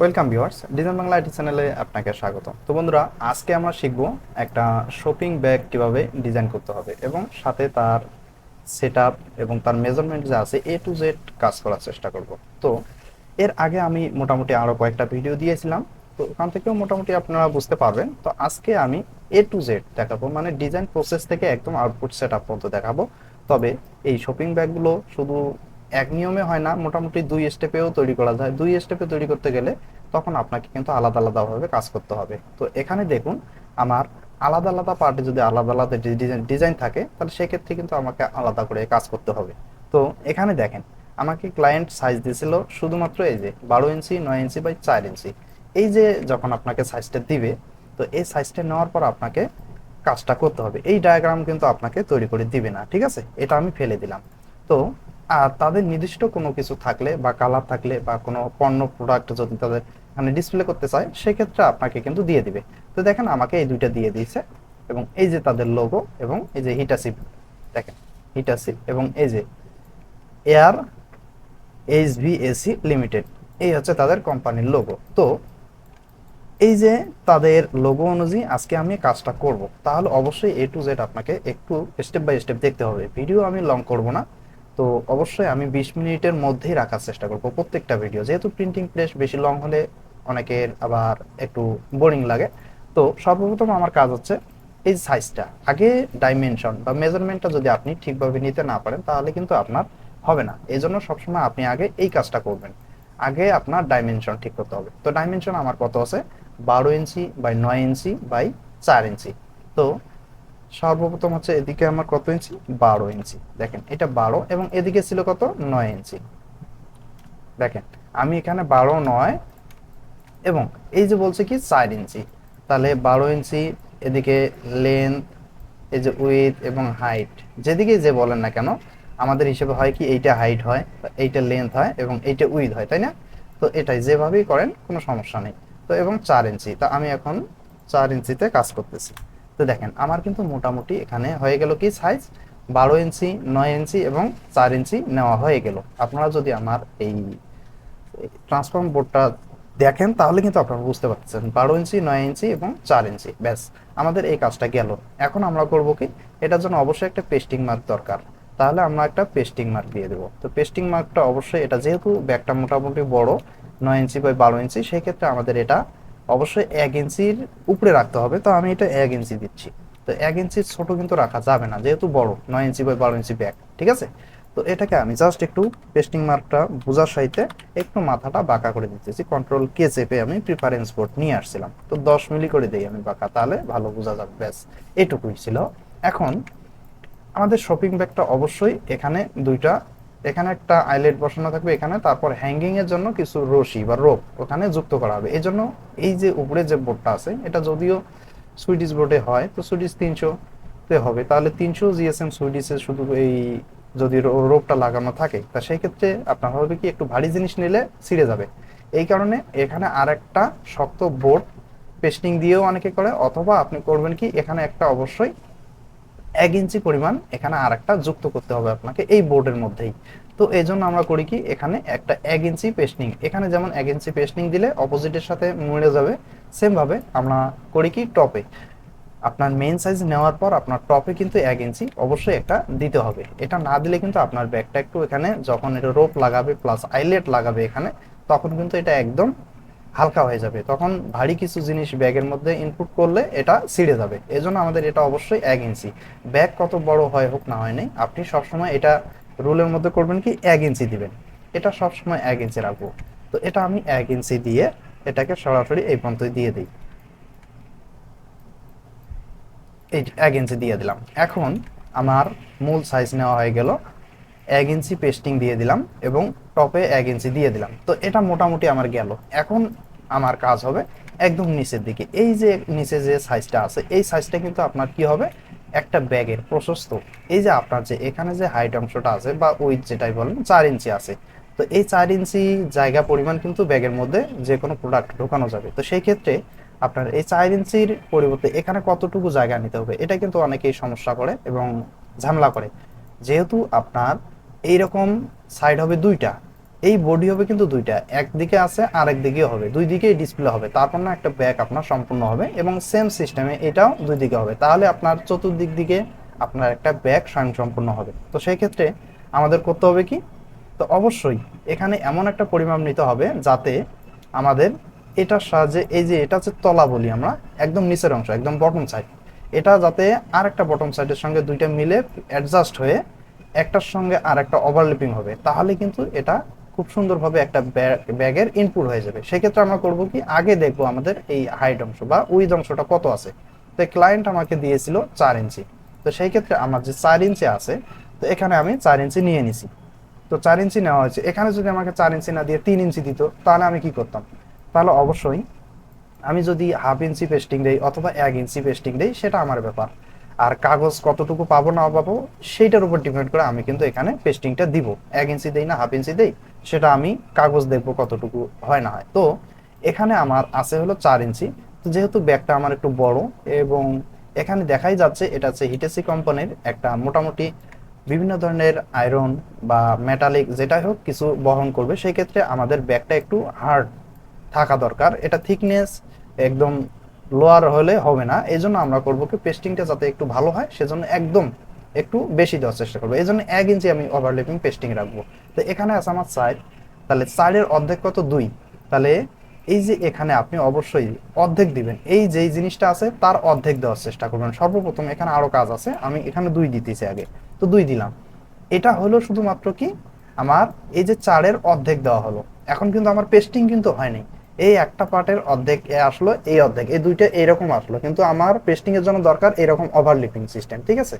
Welcome viewers design Bangla IT চ্যানেলে আপনাকে স্বাগত তো বন্ধুরা, আজকে আমরা শিখব একটা শপিং ব্যাগ কীভাবে ডিজাইন করতে হবে এবং সাথে তার সেট এবং তার মেজারমেন্ট যা আছে এ টু জেড কাজ করার চেষ্টা করব। তো এর আগে আমি মোটামুটি আরও কয়েকটা ভিডিও দিয়েছিলাম। তো ওখান থেকেও মোটামুটি আপনারা বুঝতে পারবেন। তো আজকে আমি এ টু জেড দেখাবো মানে ডিজাইন প্রসেস থেকে একদম আউটপুট সেট আপ পর্যন্ত দেখাবো। তবে এই শপিং ব্যাগগুলো শুধু এক নিয়মে হয় না, মোটামুটি দুই স্টেপেও তৈরি করা যায়। দুই স্টেপে তৈরি করতে গেলে তখন আপনাকে কিন্তু আলাদা আলাদাভাবে কাজ করতে হবে। তো এখানে দেখুন, আমার আলাদা আলাদা পার্টে যদি আলাদা আলাদা ডিজাইন ডিজাইন থাকে, তাহলে সেক্ষেত্রে কিন্তু আমাকে আলাদা করে কাজ করতে হবে। তো এখানে দেখেন, আমাকে ক্লায়েন্ট সাইজ দিয়েছিল শুধুমাত্র এই যে বারো ইঞ্চি, নয় ইঞ্চি বাই চার ইঞ্চি। এই যে যখন আপনাকে সাইজটা দিবে, তো এই সাইজটা নেওয়ার পর আপনাকে কাজটা করতে হবে। এই ডায়াগ্রাম কিন্তু আপনাকে তৈরি করে দিবে না, ঠিক আছে? এটা আমি ফেলে দিলাম। তো আর তাদের নির্দিষ্ট কোনো কিছু থাকলে বা কালার থাকলে বা কোনো পণ্য প্রোডাক্ট যদি তাদের মানে ডিসপ্লে করতে চায়, সেক্ষেত্রে আপনাকে কিন্তু দিয়ে দিবে। তো দেখেন, আমাকে এই দুইটা দিয়ে দিয়েছে এবং এই যে তাদের লোগো এবং এই যে হিটাসিপ দেখেন হিটাসিপ এবং এই যে এয়ার এইচ এসি লিমিটেড এই হচ্ছে তাদের কোম্পানির লোগো তো এই যে তাদের লোগো অনুযায়ী আজকে আমি কাজটা করব, তাহলে অবশ্যই এ টু জেড আপনাকে একটু স্টেপ বাই স্টেপ দেখতে হবে। ভিডিও আমি লং করব না। তো অবশ্যই আমি বিশ মিনিটের মধ্যেই রাখার চেষ্টা করব প্রত্যেকটা ভিডিও যেহেতু প্রিন্টিং প্রেস বেশি লং হলে অনেকের আবার একটু বোরিং লাগে। তো সর্বপ্রথম আমার কাজ হচ্ছে এই সাইজটা আগে ডাইমেনশন বা মেজারমেন্টটা যদি আপনি ঠিকভাবে নিতে না পারেন, তাহলে কিন্তু আপনার হবে না। এই জন্য সবসময় আপনি আগে এই কাজটা করবেন। আগে আপনার ডাইমেনশন ঠিক করতে হবে। তো ডাইমেনশন আমার কত আছে? বারো ইঞ্চি বাই নয় ইঞ্চি বাই চার ইঞ্চি। তো সর্বপ্রথম হচ্ছে এদিকে আমার কত ইঞ্চি? বারো ইঞ্চি। দেখেন, এটা বারো এবং এদিকে ছিল কত? নয় ইঞ্চি। দেখেন, আমি এখানে বারো, নয় এবং এই যে বলছে কি, চার ইঞ্চি। তাহলে বারো ইঞ্চি, এদিকে লেন্থ এই যে উইথ এবং হাইট যেদিকে যে বলেন না কেন, আমাদের হিসেবে হয় কি, এইটা হাইট হয়, এইটা লেন্থ হয় এবং এইটা উইথ হয়, তাই না? তো এটাই যেভাবেই করেন, কোনো সমস্যা নেই। তো এবং চার ইঞ্চি। তা আমি এখন চার ইঞ্চিতে কাজ করতেছি। তো দেখেন, আমার কিন্তু মোটামুটি এখানে হয়ে গেল কি সাইজ বারো ইঞ্চি, নয় ইঞ্চি এবং চার ইঞ্চি নেওয়া হয়ে গেল। আপনারা যদি আমার এই ট্রান্সফর্ম বোর্ডটা দেখেন, তাহলে কিন্তু আপনারা বুঝতে পারছেন বারো ইঞ্চি, নয় ইঞ্চি এবং চার ইঞ্চি, ব্যাস, আমাদের এই কাজটা গেল। এখন আমরা করব কি, এটার জন্য অবশ্যই একটা পেস্টিং মার্ক দরকার। তাহলে আমরা একটা পেস্টিং মার্ক দিয়ে দেবো। তো পেস্টিং মার্কটা অবশ্যই, এটা যেহেতু ব্যাগটা মোটামুটি বড়, নয় ইঞ্চি বাই বারো ইঞ্চি সেই ক্ষেত্রে আমাদের এটা অবশ্যই এক ইঞ্চির উপরে রাখতে হবে। তো আমি এটা এক ইঞ্চি দিচ্ছি। তো এক ইঞ্চির ছোট কিন্তু রাখা যাবে না, যেহেতু বড়, নয় ইঞ্চি বাই বারো ইঞ্চি ব্যাগ ঠিক আছে? তো এটাকে আমি জাস্ট একটু পেস্টিং মার্কটা বোঝার সাইতে একটু মাথাটা বাঁকা করে দিতেছি। কন্ট্রোল কে চেপে আমি প্রিফারেন্স বোর্ড নিয়ে আসছিলাম। তো দশ মিলি করে দিই আমি বাঁকা, তাহলে ভালো বোঝা যাবে, ব্যাস, এটুকুই ছিল। এখন আমাদের শপিং ব্যাগটা অবশ্যই এখানে দুইটা এখানে একটা আইলেট বসানো থাকবে এখানে, তারপর হ্যাঙ্গিং এর জন্য কিছু রশি বা রোপ ওখানে যুক্ত করা হবে। এই জন্য এই যে উপরে যে বোর্ডটা আছে, এটা যদিও সুইডিশ বোর্ডে হয়, তো সুইডিশ তিনশো তে হবে। তাহলে তিনশো জিএসএম সুইডিশে শুধু এই যদি রোপটা লাগানো থাকে, তা সেই ক্ষেত্রে আপনার হবে কি, একটু ভারী জিনিস নিলে ছিঁড়ে যাবে। এই কারণে এখানে আর একটা শক্ত বোর্ড পেস্টিং দিয়েও অনেকে করে, অথবা আপনি করবেন কি, এখানে একটা অবশ্যই এক ইঞ্চি পরিমাণ এখানে আর একটা যুক্ত করতে হবে আপনাকে এই বোর্ডের মধ্যেই। তো এই জন্য আমরা করি কি, এখানে একটা এক ইঞ্চি পেস্টিং। এখানে যেমন এক ইঞ্চি পেস্টিং দিলে অপোজিটের সাথে মিলে যাবে সেম ভাবে আমরা করি কি টপে আপনার মেইন সাইজ নেওয়ার পর আপনার টপে কিন্তু এক ইঞ্চি অবশ্যই একটা দিতে হবে। এটা না দিলে কিন্তু আপনার ব্যাগটা একটু এখানে যখন এটা রোপ লাগাবে প্লাস আইলেট লাগাবে এখানে, তখন কিন্তু এটা একদম হালকা হয়ে যাবে। তখন ভারী কিছু জিনিস ব্যাগের মধ্যে ইনপুট করলে এটা ছিঁড়ে যাবে। এজন্য আমাদের এটা অবশ্যই এক ইঞ্চি। ব্যাগ কত বড় হয় হোক না হয় নাই, আপনি সবসময় এটা রুলের মধ্যে করবেন কি, এক ইঞ্চি দিবেন। এটা সবসময় এক ইঞ্চি রাখব। তো এটা আমি এক ইঞ্চি দিয়ে এটাকে সরাসরি এই পর্যন্ত দিয়ে দিই। এই এক ইঞ্চি দিয়ে দিলাম। এখন আমার মূল সাইজ নেওয়া হয়ে গেল। এক ইঞ্চি পেস্টিং দিয়ে দিলাম এবং টপে এক ইঞ্চি দিয়ে দিলাম। তো এটা মোটামুটি আমার গেল। এখন আমার কাজ হবে একদম নিচের দিকে। এই যে নিচে যে সাইজটা আছে, এই সাইজটা কিন্তু আপনার কি হবে? একটা ব্যাগের প্রশস্ত। এই যে আপনার যে এখানে যে হাইট অংশটা আছে বা উইথ যেটাই বলেন, চার ইঞ্চি আছে। তো এই চার ইঞ্চি জায়গা পরিমাণ কিন্তু ব্যাগের মধ্যে যে কোনো প্রোডাক্ট ঢোকানো যাবে। তো সেই ক্ষেত্রে আপনার এই চার ইঞ্চির পরিবর্তে এখানে কতটুকু জায়গা নিতে হবে, এটা কিন্তু অনেকেই সমস্যা করে এবং ঝামেলা করে। যেহেতু আপনার এইরকম সাইড হবে দুইটা এই বডি হবে কিন্তু দুইটা, একদিকে আছে আর একদিকে হবে। দুই দিকেই ডিসপ্লে হবে। তারপর না একটা ব্যাগ আপনার সম্পূর্ণ হবে এবং সেম সিস্টেমে এটাও দুই দিকে হবে। তাহলে আপনার চতুর্দিক দিকে আপনার একটা ব্যাগ স্বয়ংসম্পূর্ণ হবে। তো সেই ক্ষেত্রে আমাদের করতে হবে কি? তো অবশ্যই এখানে এমন একটা পরিমাপ নিতে হবে যাতে আমাদের এটার সাহায্যে, এই যে এটা হচ্ছে তলা বলি আমরা, একদম নিচের অংশ, একদম বটম সাইড এটা যাতে আর একটা বটম সাইডের সঙ্গে দুইটা মিলে অ্যাডজাস্ট হয়ে একটার সঙ্গে আর একটা ওভারলিপিং হবে। তাহলে কিন্তু এটা খুব সুন্দরভাবে একটা ব্যাগের ইনপুট হয়ে যাবে। সেক্ষেত্রে আমরা করব কি, আগে দেখব আমাদের এই হাইট অংশ বা উইথ অংশটা কত আছে। তো ক্লায়েন্ট আমাকে দিয়েছিল চার ইঞ্চি। তো সেই ক্ষেত্রে আমার যে চার ইঞ্চি আছে, তো এখানে আমি চার ইঞ্চি নিয়ে নিছি। তো চার ইঞ্চি নেওয়া হয়েছে। এখানে যদি আমাকে চার ইঞ্চি না দিয়ে তিন ইঞ্চি দিত, তাহলে আমি কি করতাম? তাহলে অবশ্যই আমি যদি হাফ ইঞ্চি পেস্টিং দেই অথবা এক ইঞ্চি পেস্টিং দেই, সেটা আমার ব্যাপার। আর কাগজ কতটুকু পাবো না পাবো, সেইটার উপর ডিপেন্ড করে আমি কিন্তু এখানে পেস্টিংটা দিব। এক ইঞ্চি দেই না হাফ ইঞ্চি দেই। সেটা আমি কাগজ দেখব কতটুকু হয় না হয়। তো এখানে আমার আছে হলো চার ইঞ্চি। তো যেহেতু ব্যাগটা আমার একটু বড় এবং এখানে দেখাই যাচ্ছে, এটা হচ্ছে হিটেসি কোম্পানির একটা মোটামুটি বিভিন্ন ধরনের আয়রন বা মেটালিক যেটাই হোক কিছু বহন করবে, সেই ক্ষেত্রে আমাদের ব্যাগটা একটু হার্ড থাকা দরকার। এটা থিকনেস একদম লোয়ার হলে হবে না। এই জন্য আমরা করব কি পেস্টিংটা যাতে একটু ভালো হয়, সেজন্য একদম একটু বেশি দেওয়ার চেষ্টা করব। এই জন্য এক ইঞ্চি আমি ওভারলেপিং পেস্টিং রাখব। তো এখানে আছে আমার সাইড তাহলে সাইডের অর্ধেক কত? দুই। তাহলে এই যে এখানে আপনি অবশ্যই অর্ধেক দিবেন। এই যেই জিনিসটা আছে, তার অর্ধেক দেওয়ার চেষ্টা করবেন। সর্বপ্রথম এখানে আরও কাজ আছে, আমি এখানে দুই দিতেছি আগে। তো দুই দিলাম। এটা হলো শুধুমাত্র কি? আমার এই যে চারের অর্ধেক দেওয়া হলো। এখন কিন্তু আমার পেস্টিং কিন্তু হয়নি। এই একটা পার্টের অর্ধেক আসলো, এই অর্ধেক। এই দুইটা এইরকম আসলো। কিন্তু আমার পেস্টিং এর জন্য দরকার এরকম ওভারলিপিং সিস্টেম ঠিক আছে?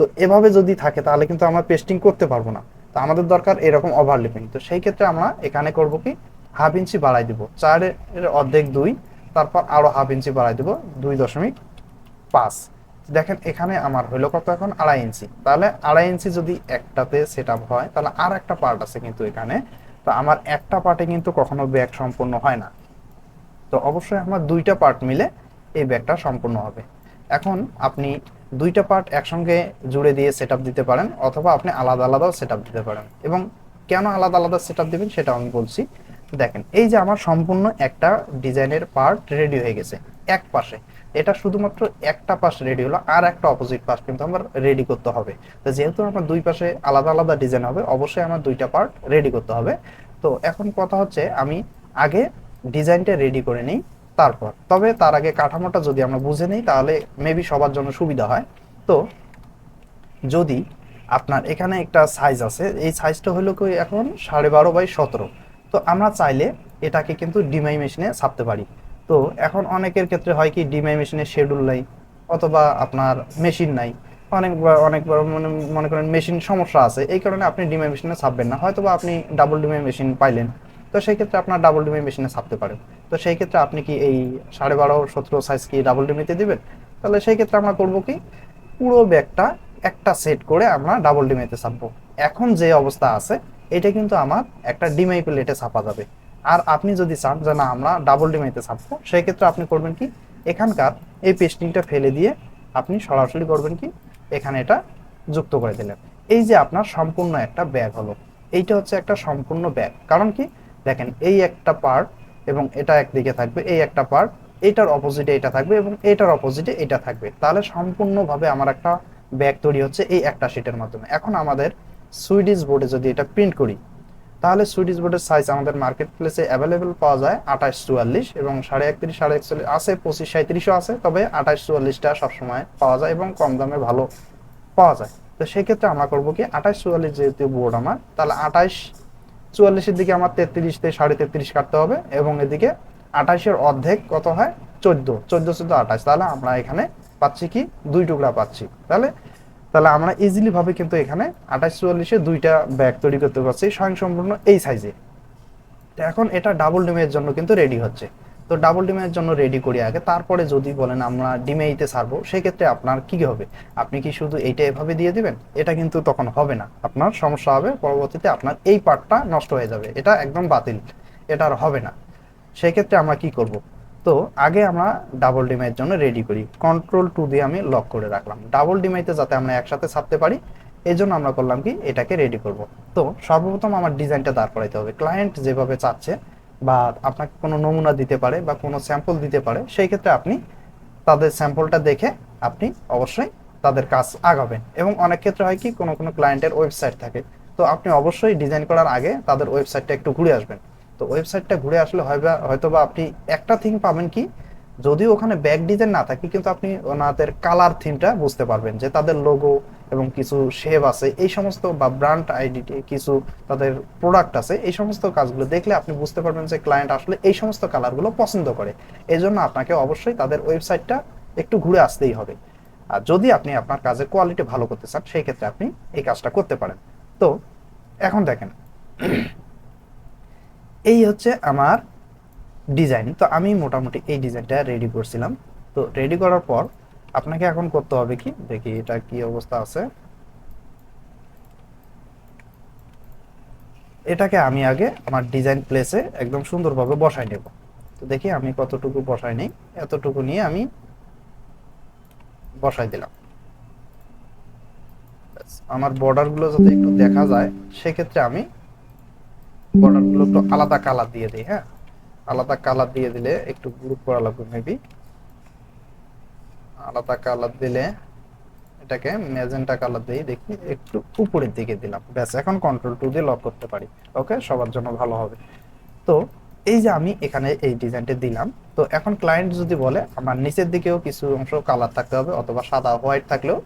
তো এভাবে যদি থাকে, তাহলে কিন্তু আমরা পেস্টিং করতে পারব না। তো আমাদের দরকার এরকম ওভারলিপিং তো সেই ক্ষেত্রে আমরা এখানে করব কি হাফ ইঞ্চি বাড়াই দিব। চারের অর্ধেক দুই, তারপর আরও হাফ ইঞ্চি বাড়াই দিব, দুই দশমিক পাঁচ। দেখেন এখানে আমার হলো কত এখন? আড়াই ইঞ্চি তাহলে আড়াই ইঞ্চি যদি একটাতে সেট হয়, তাহলে আর একটা পার্ট আছে কিন্তু এখানে। তো আমার একটা পার্টে কিন্তু কখনো ব্যাগ সম্পূর্ণ হয় না। তো অবশ্যই আমার দুইটা পার্ট মিলে এই ব্যাগটা সম্পূর্ণ হবে। এখন আপনি দুইটা পার্ট একসঙ্গে জুড়ে দিয়ে সেট দিতে পারেন অথবা আপনি আলাদা আলাদাও সেট দিতে পারেন। এবং কেন আলাদা আলাদা সেট দিবেন সেটা আমি বলছি। দেখেন, এই যে আমার সম্পূর্ণ একটা ডিজাইনের পার্ট রেডি হয়ে গেছে এক পাশে। এটা শুধুমাত্র একটা পাশ রেডি হলো, আর একটা অপোজিট পাশ কিন্তু আমার রেডি করতে হবে। তো যেহেতু আমার দুই পাশে আলাদা আলাদা ডিজাইন হবে, অবশ্যই আমার দুইটা পার্ট রেডি করতে হবে। তো এখন কথা হচ্ছে, আমি আগে ডিজাইনটা রেডি করে নিই। তারপর। তবে তার আগে কাঠামোটা যদি আমরা বুঝে নিই, তাহলে মেবি সবার জন্য সুবিধা হয়। তো, যদি আপনার এখানে একটা সাইজ আছে, এই সাইজটা হলো কি এখন? সাড়ে বারো বাই সতেরো। তো আমরা চাইলে এটাকে কিন্তু ডিমাই মেশিনে ছাপতে পারি। তো এখন অনেকের ক্ষেত্রে হয় কি, ডিমাই মেশিনে শেডিউল নাই, অথবা আপনার মেশিন নাই। অনেকবার অনেকবার মানে মনে করেন মেশিন সমস্যা আছে। এই কারণে আপনি ডিমাই মেশিনে ছাপবেন না। হয়তো বা আপনি ডাবল ডিমাই মেশিন পাইলেন। তো সেই ক্ষেত্রে আপনার ডাবল ডিমাই মেশিনে ছাপতে পারেন। তো সেই ক্ষেত্রে আপনি কি এই সাড়ে বারো, সতেরো সাইজ কি ডাবল ডিমিতে দিবেন? তাহলে সেই ক্ষেত্রে আমরা করব কি, পুরো ব্যাগটা একটা সেট করে আমরা ডাবল ডিমাইতে ছাপবো। এখন যে অবস্থা আছে, এটা কিন্তু আমার একটা ডিমাই প্লেটে ছাপা যাবে। আর আপনি যদি চান যে না, আমরা ডাবল ডিমাইতে ছাপবো, সেই ক্ষেত্রে আপনি করবেন কি, এখানকার এই পেস্টিংটা ফেলে দিয়ে আপনি সরাসরি করবেন কি, এখানে এটা যুক্ত করে দিলেন। এই যে আপনার সম্পূর্ণ একটা ব্যাগ হলো, এইটা হচ্ছে একটা সম্পূর্ণ ব্যাগ কারণ কি দেখেন এই একটা পার্ট এবং এটা একদিকে থাকবে, এই একটা পার্ট এইটার অপোজিটে এটা থাকবে এবং এটার অপোজিটে এটা থাকবে। তাহলে সম্পূর্ণভাবে আমার একটা ব্যাগ তৈরি হচ্ছে এই একটা শিটের মাধ্যমে। এখন আমাদের সুইডিশ বোর্ডে যদি এটা প্রিন্ট করি, তাহলে সুইডিশ বোর্ডের সাইজ আমাদের মার্কেট প্লেসে অ্যাভেলেবেল পাওয়া যায় আঠাশ চুয়াল্লিশ এবং সাড়ে একত্রিশ, সাড়ে একচল্লিশ আছে, পঁচিশ সাঁত্রিশও আছে, তবে আঠাশ চুয়াল্লিশটা সবসময় পাওয়া যায় এবং কম দামে ভালো পাওয়া যায়। তো সেক্ষেত্রে আমরা করব কি, আঠাশ চুয়াল্লিশ যেহেতু বোর্ড আমার, তাহলে আঠাশ চুয়াল্লিশের দিকে আমার তেত্রিশ থেকে সাড়ে তেত্রিশ কাটতে হবে এবং এদিকে আঠাশের অর্ধেক কত হয়? চোদ্দ। চোদ্দ চোদ্দ, আঠাশ। তাহলে আমরা এখানে পাচ্ছি কি? দুই টুকরা পাচ্ছি। তাহলে তাহলে আমরা ইজিলি ভাবে কিন্তু এখানে আঠাশ, চুয়াল্লিশে দুইটা ব্যাগ তৈরি করতে পারছি স্বয়ংসম্পূর্ণ এই সাইজে এখন এটা ডাবল ডিমের জন্য কিন্তু রেডি হচ্ছে। তো ডাবল ডিমের জন্য রেডি করি আগে। তারপরে যদি বলেন আমরা ডিমেইতে ছাড়বো সেক্ষেত্রে আপনার কি হবে? আপনি কি শুধু এইটা এভাবে দিয়ে দিবেন? এটা কিন্তু তখন হবে না। আপনার সমস্যা হবে, পরবর্তীতে আপনার এই পার্টটা নষ্ট হয়ে যাবে। এটা একদম বাতিল। এটা আর হবে না। সেক্ষেত্রে আমরা কি করব? তো আগে আমরা ডাবল ডিমের জন্য রেডি করি। কন্ট্রোল টু দিয়ে আমি লক করে রাখলাম। ডাবল ডিমাইতে যাতে আমরা একসাথে ছাপতে পারি এই জন্য আমরা করলাম কি? এটাকে রেডি করব। তো সর্বপ্রথম আমার ডিজাইনটা দাঁড় করাইতে হবে। ক্লায়েন্ট যেভাবে চাচ্ছে বা আপনাকে কোনো নমুনা দিতে পারে বা কোনো স্যাম্পল দিতে পারে, সেই ক্ষেত্রে আপনি তাদের স্যাম্পলটা দেখে আপনি অবশ্যই তাদের কাজ আগাবেন। এবং অনেক ক্ষেত্রে হয় কি, কোনো কোনো ক্লায়েন্টের ওয়েবসাইট থাকে। তো আপনি অবশ্যই ডিজাইন করার আগে তাদের ওয়েবসাইটটা একটু ঘুরে আসবেন। তো ওয়েবসাইটটা ঘুরে আসলে হয়তো বা আপনি একটা থিং পাবেন কি, যদিও ওখানে ব্যাক ডিজাইন না থাকে, কিন্তু আপনি ওনাদের কালার থিমটা বুঝতে পারবেন যে তাদের লোগো এবং কিছু শেপ আছে, এই সমস্ত বা ব্র্যান্ড আইডেন্টি কিছু তাদের প্রোডাক্ট আছে, এই সমস্ত কাজগুলো দেখলে আপনি বুঝতে পারবেন যে ক্লায়েন্ট আসলে এই সমস্ত কালারগুলো পছন্দ করে। এই জন্য আপনাকে অবশ্যই তাদের ওয়েবসাইটটা একটু ঘুরে আসতেই হবে। আর যদি আপনি আপনার কাজের কোয়ালিটি ভালো করতে চান, সেই ক্ষেত্রে আপনি এই কাজটা করতে পারেন। তো, এখন দেখেন। এই হচ্ছে আমার ডিজাইন তো আমি মোটামুটি এই ডিজাইনটা রেডি করছিলাম। তো রেডি করার পর আপনাকে এখন করতে হবে কি? দেখি এটা কি অবস্থা আছে। এটাকে আমি আগে আমার ডিজাইন প্লেসে একদম সুন্দরভাবে বসাই নেব। তো দেখি আমি কতটুকু বসাই নেই। এতটুকু নিয়ে আমি বসাই দিলাম। আমার বর্ডারগুলো যাতে একটু দেখা যায়, সেক্ষেত্রে আমি বর্ডারগুলো একটু আলাদা কালার দিয়ে দিই হ্যাঁ? আলাদা কালার দিয়ে দিলে একটু গ্রুপ করা লাগবে মেবি আলাদা কালার দিলে এটাকে ম্যাজেন্টা কালার দিয়ে দেখি, একটু উপরের দিকে দিলাম। ব্যাস, এখন কন্ট্রোল টু দিয়ে লক করতে পারি। ওকে সবার জন্য ভালো হবে। তো এই যে আমি এখানে এই ডিজাইনটা দিলাম, তো এখন ক্লায়েন্ট যদি বলে, আমার নিচের দিকেও কিছু অংশ কালার থাকতে হবে অথবা সাদা হোয়াইট থাকলেও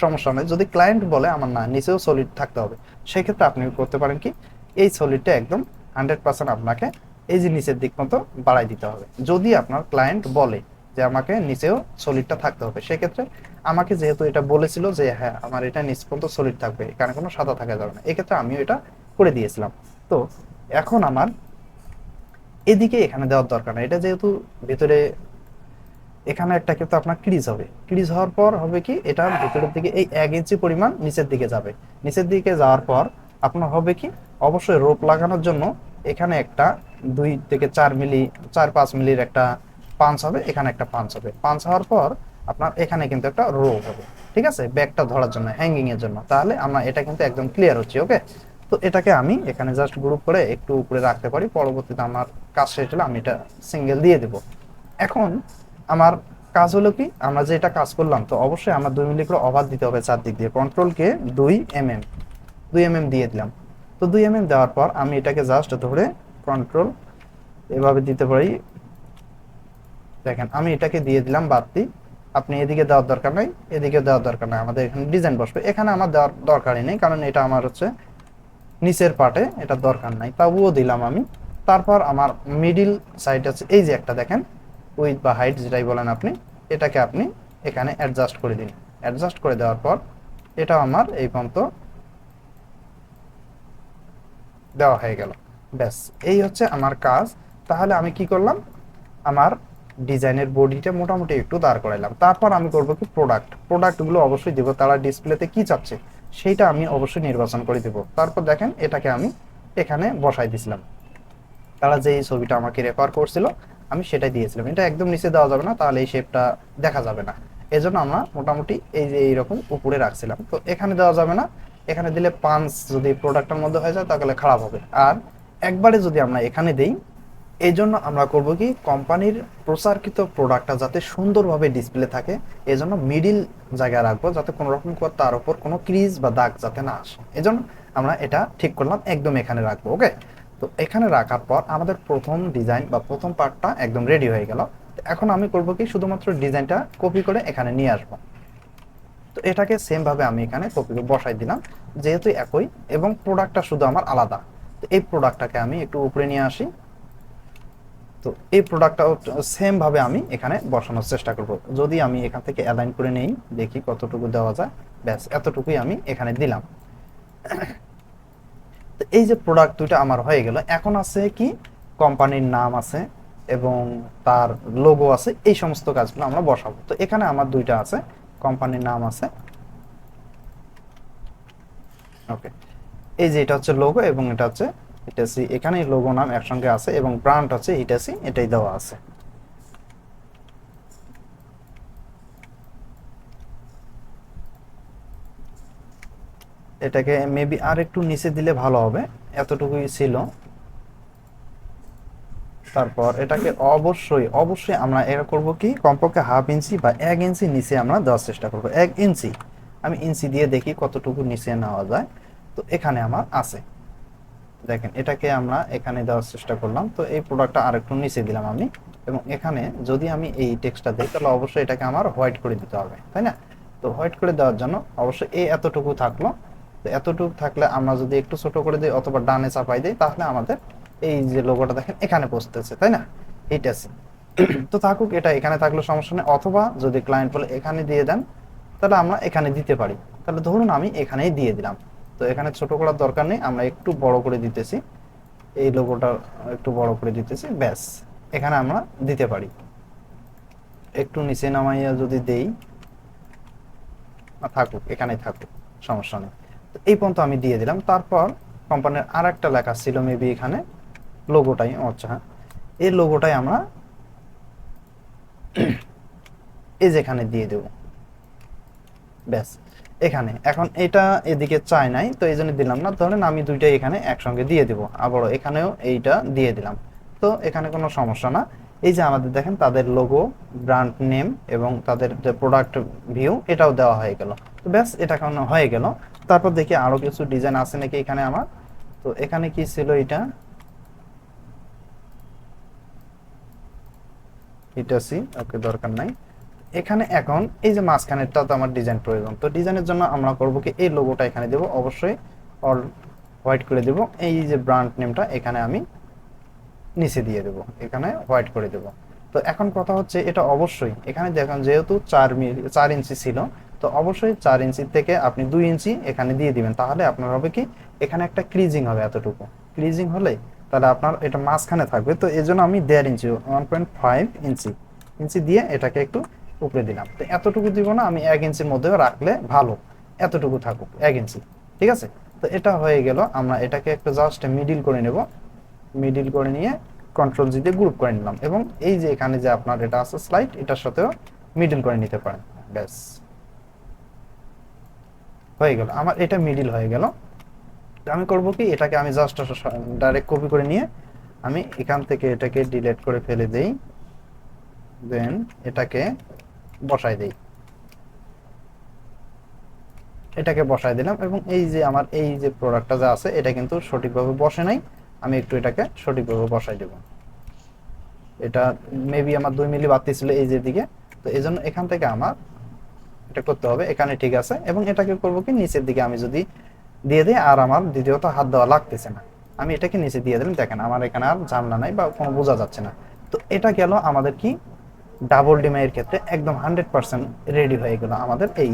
সমস্যা নেই। যদি ক্লায়েন্ট বলে, আমার না, নিচেও সলিড থাকতে হবে। সেক্ষেত্রে আপনি করতে পারেন কি, এই সলিডটা একদম হান্ড্রেড পার্সেন্ট আপনাকে এই যে নিচের দিক মতো বাড়াই দিতে হবে। যদি আপনার ক্লায়েন্ট বলে যে আমাকে নিচেও সলিডটা থাকতে হবে। সেক্ষেত্রে আমাকে যেহেতু এটা বলেছিল যে হ্যাঁ আমার এটা নিচ পর্যন্ত সলিড থাকবে, এখানে কোনো সাদা থাকা যাবে না। এক্ষেত্রে আমিও এটা করে দিয়েছিলাম। তো এখন আমার এদিকে এখানে দেওয়ার দরকার না এটা যেহেতু ভিতরে, এখানে একটা কিন্তু আপনার ক্রিজ হবে। ক্রিজ হওয়ার পর হবে কি, এটা ভেতরের দিকে এই এক ইঞ্চি পরিমাণ নিচের দিকে যাবে। নিচের দিকে যাওয়ার পর আপনার হবে কি, অবশ্যই রোপ লাগানোর জন্য এখানে একটা দুই থেকে চার মিলি, চার পাঁচ মিলির একটা পাঞ্চ হবে, এখানে একটা পাঞ্চ হবে। পাঞ্চ হওয়ার পর আপনার এখানে কিন্তু একটা রো হবে, ঠিক আছে? ব্যাগটা ধরার জন্য হ্যাঙ্গিং এর জন্য। তাহলে আমরা এটা কিন্তু একদম ক্লিয়ার হচ্ছে ওকে তো এটাকে আমি এখানে জাস্ট গ্রুপ করে একটু উপরে রাখতে পারি, পরবর্তীতে আমার কাজ শেষ হলে আমি এটা সিঙ্গেল দিয়ে দেব। এখন আমার কাজ হলো কি? আমরা যে এটা কাজ করলাম, তো অবশ্যই আমার দুই মিলি করে অভার দিতে হবে চারদিক দিয়ে। কন্ট্রোলকে দুই এম এম দুই এম এম দিয়ে দিলাম। তো দুই এম এম দেওয়ার পর আমি এটাকে জাস্ট ধরে কন্ট্রোল এভাবে দিতে পারি দেখেন, আমি এটাকে দিয়ে দিলাম বাড়তি আপনি এদিকে দেওয়ার দরকার নাই, এদিকে দেওয়ার দরকার নাই। আমাদের এখানে ডিজাইন বসবে। এখানে আমার দেওয়ার দরকারই নেই, কারণ এটা আমার হচ্ছে নিচের পার্টে এটা দরকার নাই। তবুও দিলাম আমি। তারপর আমার মিডিল সাইড আছে, এই যে একটা দেখেন উইথ বা হাইট যেটাই বলেন আপনি, এটাকে আপনি এখানে অ্যাডজাস্ট করে দিন। অ্যাডজাস্ট করে দেওয়ার পর, এটা আমার এই পর্যন্ত দেওয়া হয়ে গেল। ব্যাস, এই হচ্ছে আমার কাজ। তাহলে আমি কি করলাম? আমার ডিজাইনের বডিটা মোটামুটি একটু দাঁড় করাইলাম। তারপর আমি করব কি প্রোডাক্ট প্রোডাক্টগুলো অবশ্যই দেবো। তারা ডিসপ্লেতে কি চাচ্ছে, সেইটা আমি অবশ্যই নির্বাচন করে দেব। তারপর দেখেন, এটাকে আমি এখানে বসাই দিছিলাম। তারা যে ছবিটা আমাকে রেফার করছিল, আমি সেটাই দিয়েছিলাম। এটা একদম নিচে দেওয়া যাবে না, তাহলে এই শেপটা দেখা যাবে না। এজন্য আমরা মোটামুটি এই যে এইরকম উপরে রাখছিলাম। তো এখানে দেওয়া যাবে না। এখানে দিলে পাঁচ যদি প্রোডাক্টের মধ্যে হয়ে যায়, তাহলে খারাপ হবে। আর একবারে যদি আমরা এখানে দেই এই জন্য আমরা করব কি, কোম্পানির প্রচারকৃত প্রোডাক্টটা যাতে সুন্দরভাবে ডিসপ্লে থাকে এই জন্য মিডিল জায়গায় রাখব, যাতে কোনো রকম তার উপর কোনো ক্রিজ বা দাগ যাতে না আসে। এই জন্য আমরা এটা ঠিক করলাম, একদম এখানে রাখব ওকে তো এখানে রাখার পর আমাদের প্রথম ডিজাইন বা প্রথম পার্টটা একদম রেডি হয়ে গেল। এখন আমি করব কি, শুধুমাত্র ডিজাইনটা কপি করে এখানে নিয়ে আসব। তো এটাকে সেমভাবে আমি এখানে কপি করে বসাই দিলাম, যেহেতু একই, এবং প্রোডাক্টটা শুধু আমার আলাদা। তো এই প্রোডাক্টটাকে আমি একটু উপরে নিয়ে আসি। তো এই প্রোডাক্টটাও সেম ভাবে আমি এখানে বসানোর চেষ্টা করব। যদি আমি এখান থেকে অ্যালাইন করে নেই, দেখি কতটুকু দেওয়া যায়। ব্যাস, এতটুকুই আমি এখানে দিলাম। তো এই যে প্রোডাক্ট দুইটা আমার হয়ে গেল। এখন আছে কি? কোম্পানির নাম আছে এবং তার লোগো আছে। এই সমস্ত কাজগুলো আমরা বসাবো। তো এখানে আমার দুইটা আছে। কোম্পানির নাম আছে। ওকে এই যে এটা হচ্ছে লোগো এবং এটা হচ্ছে হিটাসি এখানে লোগো নাম একসঙ্গে আছে এবং ব্র্যান্ড হচ্ছে হিটাসি এটাই দেওয়া আছে। এটাকে মেবি আর একটু নিচে দিলে ভালো হবে, এতটুকুই ছিল। তারপর এটাকে অবশ্যই অবশ্যই আমরা এটা করব কি? কমপক্ষে হাফ ইঞ্চি বা এক ইঞ্চি নিচে আমরা দেওয়ার চেষ্টা করব। এক ইঞ্চি, আমি ইঞ্চি দিয়ে দেখি কতটুকু নিচে নেওয়া যায়। তো এখানে আমার আছে। দেখেন, এটাকে আমরা এখানে দেওয়ার চেষ্টা করলাম। তো এই প্রোডাক্টটা আরেকটু নিচে দিলাম আমি। এবং এখানে যদি আমি এই টেক্সটটা দিই, তাহলে অবশ্যই এটাকে আমার হোয়াইট করে দিতে হবে, তাই না? তো হোয়াইট করে দেওয়ার জন্য অবশ্যই এই এতটুকু থাকল। তো এতটুকু থাকলে আমরা যদি একটু ছোট করে দিই অথবা ডানে চাপাই দিই, তাহলে আমাদের এই যে লোগোটা দেখেন, এখানে পৌঁছতেছে, তাই না? এইটা তো থাকুক, এটা এখানে থাকলে সমস্যা নেই। অথবা যদি ক্লায়েন্ট বলে এখানে দিয়ে দেন, তাহলে আমরা এখানে দিতে পারি। তাহলে ধরুন আমি এখানেই দিয়ে দিলাম। তো এখানে ছোট করার দরকার নেই, আমরা একটু বড় করে দিতেছি। এই লোগোটা একটু বড় করে দিতেছি, ব্যাস। এখানে আমরা দিতে পারি। একটু নিচে নামাইয়া যদি দেই, থাকুক, এখানেই থাকুক, সমস্যা নেই। এই পর্যন্ত আমি দিয়ে দিলাম। তারপর কোম্পানির আর একটা লেখা ছিল মেবি এখানে লোগোটাই আচ্ছা হ্যাঁ। এই লোগোটাই আমরা এই যেখানে দিয়ে দেব। ব্যাস। এখানে। এখন এটা এদিকে চাই নাই, তো এই জন্য দিলাম না। ধরেন আমি দুইটাই এখানে একসঙ্গে দিয়ে দিব। আবারও এখানেও এইটা দিয়ে দিলাম। তো এখানে কোনো সমস্যা না। এই যে আমাদের দেখেন, তাদের লোগো ব্র্যান্ড নেম এবং তাদের যে প্রোডাক্ট ভিউ এটাও দেওয়া হয়ে গেল। তো ব্যাস, এটা এখন হয়ে গেল। তারপর দেখি আরও কিছু ডিজাইন আছে নাকি এখানে আমার। তো এখানে কি ছিল এটা? এটা সি, ওকে, দরকার নাই। এখানে এখন এই যে মাঝখানেরটা তো আমার ডিজাইন প্রয়োজন। তো ডিজাইনের জন্য আমরা করব কি, এই লোগোটা এখানে দেব, অবশ্যই অল হোয়াইট করে দেব। এই যে ব্র্যান্ড নেমটা এখানে আমি নিচে দিয়ে দেব, এখানে হোয়াইট করে দেব। তো এখন কথা হচ্ছে এটা অবশ্যই, এখানে দেখুন যেহেতু চার মিল চার ইঞ্চি ছিল, তো অবশ্যই চার ইঞ্চি থেকে আপনি দুই ইঞ্চি এখানে দিয়ে দিবেন। তাহলে আপনার হবে কি, এখানে একটা ক্রিজিং হবে এতটুকু। ক্রিজিং হলে তাহলে আপনার এটা মাঝখানে থাকবে। তো এই জন্য আমি দেড় inch one point five inch inch দিয়ে এটাকে একটু উপরে দিলাম। তো এতটুকু দিব না, আমি এক ইঞ্চির মধ্যেও রাখলে ভালো। এতটুকু থাকুক, এক ইঞ্চি। ঠিক আছে? তো এটা হয়ে গেল, আমরা এটাকে একটা জাস্ট মিডিল করে নেব। মিডিল করে নিয়ে কন্ট্রোল জি দিয়ে গ্রুপ করে নিলাম। এবং এই যে এখানে যে আপনার এটা আছে স্লাইড এটার সাথেও মিডিল করে নিতে পারেন। ব্যাস। হয়ে গেল। আমার এটা মিডিল হয়ে গেল। আমি করব কি, এটাকে আমি জাস্ট ডাইরেক্ট কপি করে নিয়ে আমি এখান থেকে এটাকে ডিলিট করে ফেলে দেই। দেন এটাকে বসাই দেই। এটাকে বসাই দিলাম এবং এই যে আমার এই যে প্রোডাক্টটা যা আছে, এটা কিন্তু সঠিকভাবে বসে নাই। আমি একটু এটাকে সঠিকভাবে বসাই দেব। এটা মেবি আমার দুই মিলি বাড়তি ছিল এই যে দিকে। তো এই জন্য এখান থেকে আমার এটা করতে হবে। এখানে ঠিক আছে। এবং এটাকে করব কি নিচের দিকে আমি যদি দিয়ে দিই, আর আমার দ্বিতীয়ত হাত দেওয়া লাগতেছে না। আমি এটাকে নিচে দিয়ে দিলাম। দেখেন, আমার এখানে আর ঝামেলা নাই বা কোনো বোঝা যাচ্ছে না। তো এটা গেল আমাদের কি ডাবল ডিমাইয়ের ক্ষেত্রে একদম হান্ড্রেড পার্সেন্ট রেডি হয়ে গেল আমাদের এই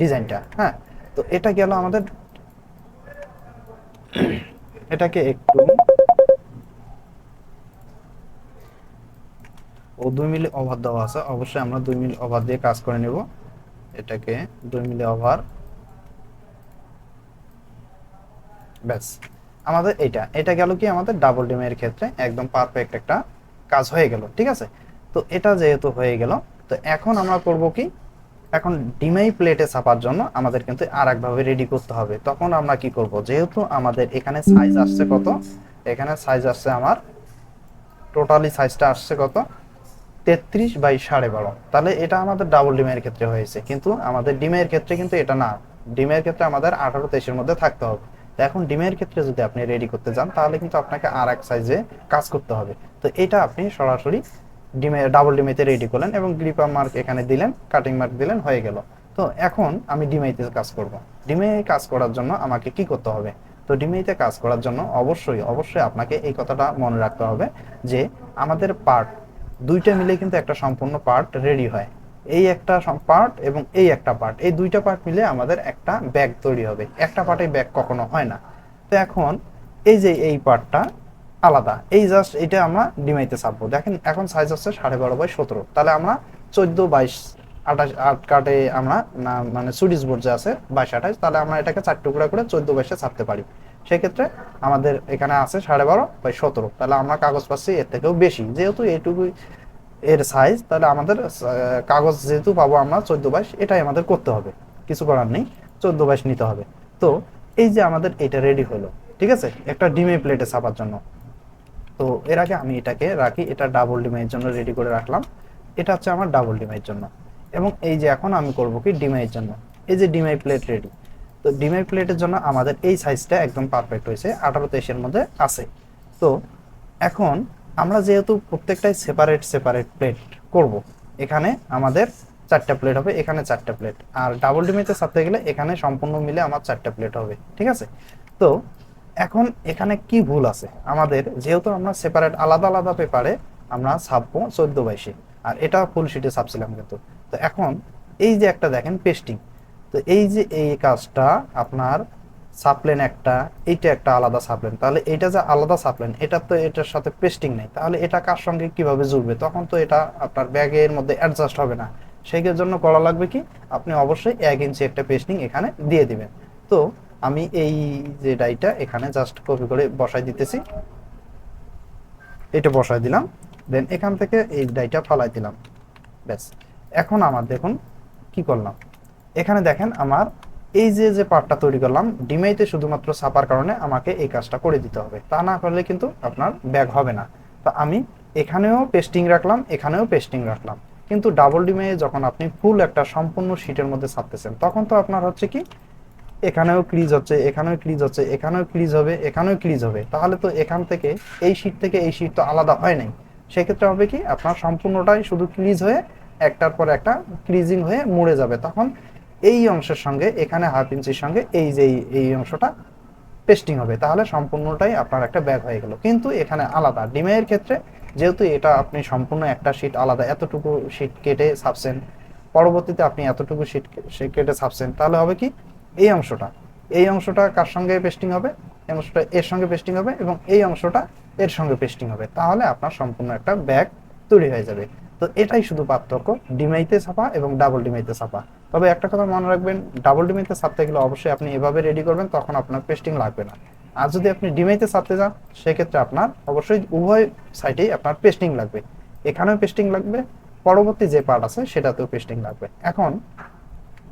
ডিজাইনটা হ্যাঁ? তো এটা গেল আমাদের, এটাকে একটু ও দুই মিলি ওভার দেওয়া আছে, অবশ্যই আমরা দুই মিলি ওভার দিয়ে কাজ করে নেব। এটাকে দুই মিলি ওভার ব্যাস। আমাদের এটা এটা গেল কি আমাদের ডাবল ডিমের ক্ষেত্রে একদম পারফেক্ট একটা কাজ হয়ে গেল, ঠিক আছে? তো এটা যেহেতু হয়ে গেল, তো এখন আমরা করব কি? এখন ডিমাই প্লেটে ছাপার জন্য আমাদের কিন্তু আর একভাবে রেডি করতে হবে। তখন আমরা কি করব? যেহেতু আমাদের এখানে সাইজ আসছে কত? এখানে সাইজ আসছে আমার টোটালি সাইজটা আসছে কত? তেত্রিশ বাই সাড়ে বারো। তাহলে এটা আমাদের ডাবল ডিমের ক্ষেত্রে হয়েছে। কিন্তু আমাদের ডিমের ক্ষেত্রে কিন্তু এটা না। ডিমের ক্ষেত্রে আমাদের আঠারো তেইশের মধ্যে থাকতে হবে। এখন ডিমের ক্ষেত্রে যদি আপনি রেডি করতে যান তাহলে কিন্তু আপনাকে আর এক সাইজে কাজ করতে হবে। তো এটা আপনি সরাসরি ডিমে ডাবল ডিমেতে রেডি করলেন এবং গ্রিপার মার্ক এখানে দিলেন কাটিং মার্ক দিলেন, হয়ে গেল। তো এখন আমি ডিমেইতে কাজ করব। ডিমে কাজ করার জন্য আমাকে কি করতে হবে? তো ডিমেইতে কাজ করার জন্য অবশ্যই অবশ্যই আপনাকে এই কথাটা মনে রাখতে হবে যে আমাদের পার্ট দুইটা মিলে কিন্তু একটা সম্পূর্ণ পার্ট রেডি হয়। এই একটা পার্ট এবং এই একটা পার্ট এই দুইটা পার্ট মিলে আমাদের একটা ব্যাগ তৈরি হবে। একটা পার্টে ব্যাগ কখনো হয় না। তো এখন এই যে এই পার্টটা আলাদা। এই জাস্ট এটা আমরা ডিমাইতে ছাপবো দেখেন, এখন সাইজ হচ্ছে সাড়ে বারো বাই সতেরো। তাহলে আমরা চোদ্দ বাইশ আঠাশ আট কাটে আমরা, না মানে সুডিস বোর্ড যে আছে, বাইশ আঠাশ, তাহলে আমরা এটাকে চার টুকরা করে চোদ্দ বাইশে ছাপতে পারি। সেক্ষেত্রে আমাদের এখানে আছে সাড়ে বারো বাই সতেরো। তাহলে আমরা কাগজ পাচ্ছি এর থেকেও বেশি। যেহেতু এইটুকুই এর সাইজ তাহলে আমাদের কাগজ যেহেতু পাবো আমরা চোদ্দ বাইশ, এটাই আমাদের করতে হবে। কিছু করার নেই, চোদ্দ বাইশ নিতে হবে। তো, এই যে আমাদের এটা রেডি হলো, ঠিক আছে? একটা ডিমে প্লেটে ছাপার জন্য। তো এর আগে আমি এটাকে রাখি, এটা ডাবল ডিমের জন্য রেডি করে রাখলাম। এটা হচ্ছে আমার ডাবল ডিমের জন্য। এবং এই যে এখন আমি করব কি ডিমের জন্য। এই যে ডিমাই প্লেট রেডি তো ডিমের প্লেটের জন্য আমাদের এই সাইজটা একদম পারফেক্ট হয়েছে, আঠারো তেইশের মধ্যে আছে। তো এখন আমরা যেহেতু প্রত্যেকটাই সেপারেট সেপারেট প্লেট করব, এখানে আমাদের চারটা প্লেট হবে, এখানে চারটা প্লেট আর ডাবল ডিমেতে সাথে গেলে এখানে সম্পূর্ণ মিলে আমার চারটা প্লেট হবে, ঠিক আছে? তো এখন এখানে কি ভুল আছে? আমাদের যেহেতু আমরা সেপারেট আলাদা আলাদা পেপারে আমরা ছাপবো চোদ্দ বাইশে। আর এটা ফুল শিটে ছাপছিলাম কিন্তু। তো এখন এই যে একটা দেখেন পেস্টিং তো এই যে এই কাজটা আপনার সাপ্লেন একটা, এইটা একটা আলাদা সাপ্লেন তাহলে এটা যে আলাদা সাপ্লেন এটা তো এটার সাথে পেস্টিং নেই। তাহলে এটা কার সঙ্গে কীভাবে জুড়বে? তখন তো এটা আপনার ব্যাগের মধ্যে অ্যাডজাস্ট হবে না। সেই জন্য করা লাগবে কি? আপনি অবশ্যই এক ইঞ্চি একটা পেস্টিং এখানে দিয়ে দিবেন। তো আমি এই যে ডাইটা এখানে জাস্ট কপি করে বসাই দিতেছি। এটা বসাই দিলাম দেন এখান থেকে এই ডাইটা ফালাই দিলাম। ব্যাস। এখন আমার দেখুন কি করলাম। এখানে দেখেন আমার এই যে যে পার্টটা তৈরি করলাম, ডিমেইতে শুধুমাত্র ছাপার কারণে আমাকে এই কাজটা করে দিতে হবে। তা না করলে কিন্তু আপনার ব্যাগ হবে না। তা আমি এখানেও পেস্টিং রাখলাম, এখানেও পেস্টিং রাখলাম। কিন্তু ডাবল ডিমে যখন আপনি ফুল একটা সম্পূর্ণ শিটের মধ্যে ছাপতেছেন, তখন তো আপনার হচ্ছে কি এখানেও ক্লিজ হচ্ছে, এখানেও ক্লিজ হচ্ছে, এখানেও ক্লিজ হবে, এখানেও ক্লিজ হবে। তাহলে তো এখান থেকে এই শিট থেকে এই শিট তো আলাদা হয় নাই। সেক্ষেত্রে হবে কি, আপনার সম্পূর্ণটাই শুধু ক্লিজ হয়ে একটার পর একটা ক্লিজিং হয়ে মরে যাবে। তখন এই অংশের সঙ্গে, এখানে হাফ ইঞ্চির সঙ্গে এই যে এই অংশটা পেস্টিং হবে। তাহলে সম্পূর্ণটাই আপনার একটা ব্যাগ হয়ে গেল। কিন্তু এখানে আলাদা। ডিমের ক্ষেত্রে যেহেতু এটা আপনি সম্পূর্ণ একটা শিট আলাদা, এতটুকু শিট কেটে ছাপছেন পরবর্তীতে আপনি এতটুকু শিট কেটে ছাপছেন তাহলে হবে কি এই অংশটা এই অংশটা কার সঙ্গে পেস্টিং হবে? এই অংশটা এর সঙ্গে পেস্টিং হবে এবং এই অংশটা এর সঙ্গে পেস্টিং হবে। তাহলে আপনার সম্পূর্ণ একটা ব্যাগ তৈরি হয়ে যাবে। তো এটাই শুধু পার্থক্য, ডিমাইতে ছাপা এবং ডাবল ডিমাইতে ছাপা। তবে একটা কথা মনে রাখবেন ডাবল ডিমাইতে ছাপতে গেলে অবশ্যই আপনি এভাবে রেডি করবেন, তখন আপনার পেস্টিং লাগবে না। আর যদি আপনি ডিমাইতে ছাপতে যান, সেক্ষেত্রে আপনার অবশ্যই উভয় সাইডেই আপনার পেস্টিং লাগবে। এখানেও পেস্টিং লাগবে, পরবর্তী যে পার্ট আছে, সেটাতেও পেস্টিং লাগবে। এখন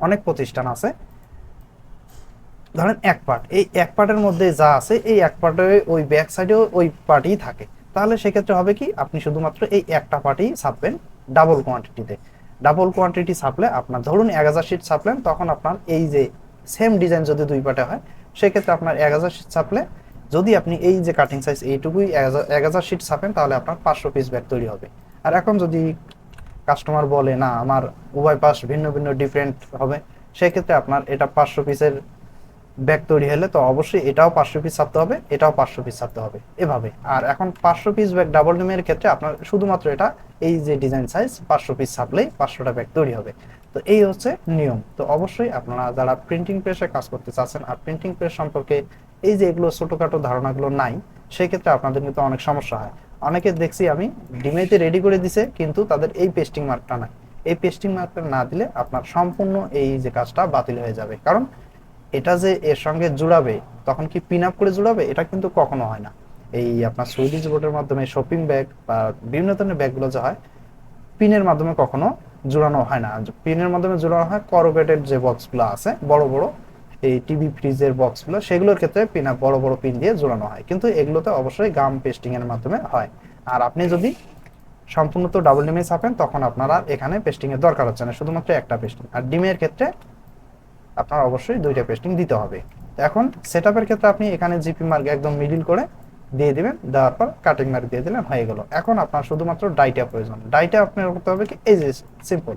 অনেক প্রতিষ্ঠান আছে ধরেন এক পার্ট এই এক পার্টের মধ্যে যা আছে, এই এক পার্টে ওই ব্যাক সাইডেও ওই পার্টই থাকে। তাহলে সেক্ষেত্রে হবে কি, আপনি শুধুমাত্র এই একটা পার্টই ছাপবেন ডাবল কোয়ান্টিটিতে ডাবল কোয়ান্টিটি ছাপলে আপনার, ধরুন এক হাজার শিট ছাপলেন, তখন আপনার এই যে সেম ডিজাইন যদি দুই পার্টে হয়, সেক্ষেত্রে আপনার এক হাজার শিট ছাপলে যদি আপনি এই যে কাটিং সাইজ এইটুকুই এক হাজার- শিট ছাপেন, তাহলে আপনার পাঁচশো পিস ব্যাগ তৈরি হবে। আর এখন যদি কাস্টমার বলে, না, আমার উভয় পাশ ভিন্ন ভিন্ন ডিফারেন্ট হবে, সেক্ষেত্রে আপনার এটা পাঁচশো পিসের ব্যাগ তৈরি হলে তো অবশ্যই এটাও পাঁচশো পিস ছাপতে হবে, এটাও পাঁচশো পিস ছাপতে হবে, এভাবে। আর এখন পাঁচশো পিস ব্যাগ ডাবল ডিমের ক্ষেত্রে আপনার শুধুমাত্র এটা, এই যে ডিজাইন সাইজ পাঁচশো পিস ছাপলেই পাঁচশোটা ব্যাগ তৈরি হবে। তো এই হচ্ছে নিয়ম। তো অবশ্যই আপনারা যারা প্রিন্টিং প্রেসে কাজ করতে চাচ্ছেন আর প্রিন্টিং প্রেস সম্পর্কে এই যে এগুলো ছোটোখাটো ধারণাগুলো নাই, সেক্ষেত্রে আপনাদের কিন্তু অনেক সমস্যা হয়। অনেকে দেখছি আমি ডিমেতে রেডি করে দিছে, কিন্তু তাদের এই পেস্টিং মার্কটা নাই। এই পেস্টিং মার্কটা না দিলে আপনার সম্পূর্ণ এই যে কাজটা বাতিল হয়ে যাবে। কারণ এটা যে এর সঙ্গে জুড়াবে, তখন কি পিন আপ করে জুড়াবে? এটা কিন্তু কখনো হয় না। এই আপনার সুইডিশ বোর্ডের মাধ্যমে শপিং ব্যাগ বা বিভিন্ন ধরনের ব্যাগগুলো যে হয় পিনের মাধ্যমে কখনো জোড়ানো হয় না। পিনের মাধ্যমে জোড়ানো হয় করোগেটেড যে বক্সগুলো আছে, বড় বড়, এই টিভি ফ্রিজের বক্সগুলো সেগুলোর ক্ষেত্রে পিন বড় বড় পিন দিয়ে জোড়ানো হয়। কিন্তু এগুলোতে অবশ্যই গাম পেস্টিং এর মাধ্যমে হয়। আর আপনি যদি সম্পূর্ণ তো ডাবল ডিমে ছাপেন, তখন আপনার আর এখানে পেস্টিং এর দরকার হচ্ছে না, শুধুমাত্র একটা পেস্টিং আর ডিমের ক্ষেত্রে আপনার অবশ্যই দুইটা পেস্টিং দিতে হবে। এখন সেট ক্ষেত্রে আপনি এখানে জিপি মার্ক একদম মিডিল করে দিয়ে দিবেন, দেওয়ার পর কাটিং মার্ক দিয়ে দিলেন, হয়ে গেল। এখন আপনার শুধুমাত্র ডাইটা প্রয়োজন। ডাইটা আপনার করতে হবে কি? এই যে সিম্পল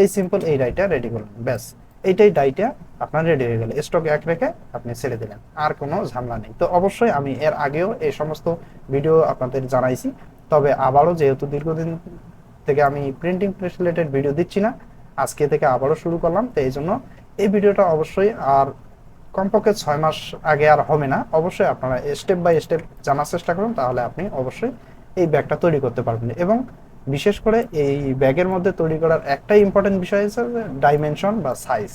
এই সিম্পল এই ডাইটা রেডি করলেন ব্যাস। এইটাই ডাইটা আপনার রেডি হয়ে গেল। স্টক এক রেখে আপনি ছেড়ে দিলেন। আর কোনো ঝামেলা নেই। তো অবশ্যই আমি এর আগেও এই সমস্ত ভিডিও আপনাদের জানাইছি। তবে আবারও যেহেতু দীর্ঘদিন থেকে আমি প্রিন্টিং প্রেস রিলেটেড ভিডিও দিচ্ছি না, আজকে থেকে আবারও শুরু করলাম। তো এই জন্য এই ভিডিওটা অবশ্যই আর কমপক্ষে ছয় মাস আগে আর হবে না। অবশ্যই আপনারা স্টেপ বাই স্টেপ জানার চেষ্টা করুন, তাহলে আপনি অবশ্যই এই ব্যাগটা তৈরি করতে পারবেন। এবং বিশেষ করে এই ব্যাগের মধ্যে তৈরি করার একটাই ইম্পর্টেন্ট বিষয় হচ্ছে ডাইমেনশন বা সাইজ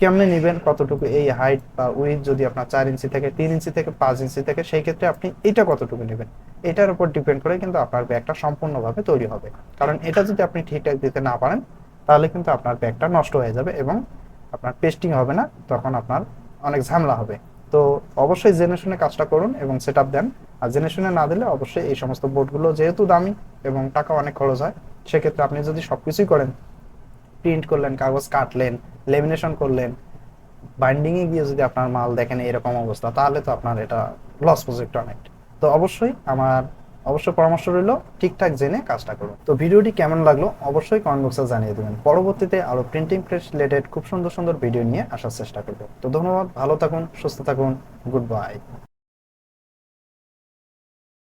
কেমনে নেবেন, কতটুকু এই হাইট বা উইথ যদি আপনার চার ইঞ্চি থেকে তিন ইঞ্চি থেকে পাঁচ ইঞ্চি থেকে, সেই ক্ষেত্রে আপনি এটা কতটুকু নেবেন? এটার উপর ডিপেন্ড করে কিন্তু আপনার ব্যাগটা সম্পূর্ণভাবে তৈরি হবে। কারণ এটা যদি আপনি ঠিকঠাক দিতে না পারেন, তাহলে কিন্তু আপনার ব্যাগটা নষ্ট হয়ে যাবে এবং আপনার পেস্টিং হবে না, তখন আপনার অনেক ঝামেলা হবে। তো অবশ্যই জেনে শুনে কাজটা করুন এবং সেট দেন। আর জেনে শুনে না দিলে অবশ্যই এই সমস্ত বোর্ডগুলো যেহেতু দামি এবং টাকা অনেক খরচ হয়, সেক্ষেত্রে আপনি যদি সবকিছুই করেন, প্রিন্ট করলেন, কাগজ কাটলেন, লেমিনেশন করলেন, বাইন্ডিংয়ে গিয়ে যদি আপনার মাল দেখেন এরকম অবস্থা, তাহলে তো আপনার এটা লস প্রজেক্ট অনেক। তো অবশ্যই আমার অবশ্যই পরামর্শ রইল, ঠিকঠাক জেনে কাজটা করুন। তো ভিডিওটি কেমন লাগল অবশ্যই কমেন্ট বক্সে জানিয়ে দেবেন। পরবর্তীতে আরও প্রিন্টিং প্রেস রিলেটেড খুব সুন্দর সুন্দর ভিডিও নিয়ে আসার চেষ্টা করব। তো ধন্যবাদ, ভালো থাকুন, সুস্থ থাকুন গুড বাই